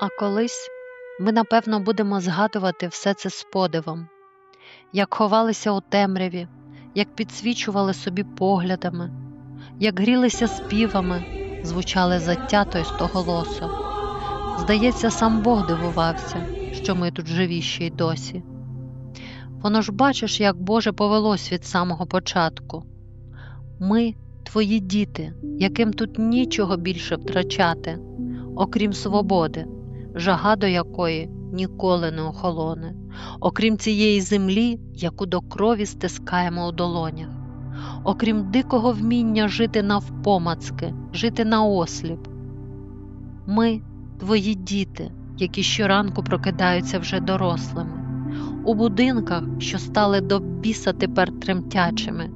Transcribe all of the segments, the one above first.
А колись ми, напевно, будемо згадувати все це з подивом, як ховалися у темряві, як підсвічували собі поглядами, як грілися співами, звучали затято й стоголосо. Здається, сам Бог дивувався, що ми тут живі ще й досі. Воно ж бачиш, як Боже повелось від самого початку. Ми твої діти, яким тут нічого більше втрачати, окрім свободи, жага до якої ніколи не охолоне, окрім цієї землі, яку до крові стискаємо у долонях, окрім дикого вміння жити навпомацки, жити наосліп. Ми твої діти, які щоранку прокидаються вже дорослими, у будинках, що стали до біса тепер тремтячими.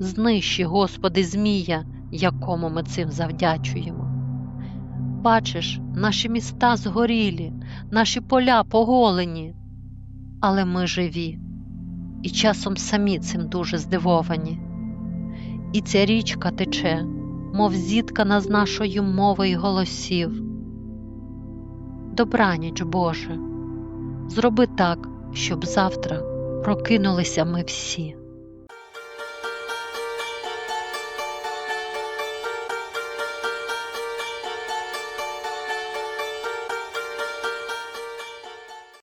Знищи, Господи, Змія, якому ми цим завдячуємо. Бачиш, наші міста згорілі, наші поля поголені, але ми живі і часом самі цим дуже здивовані. І ця річка тече, мов зіткана з нашої мови й голосів. Добраніч, Боже, зроби так, щоб завтра прокинулися ми всі.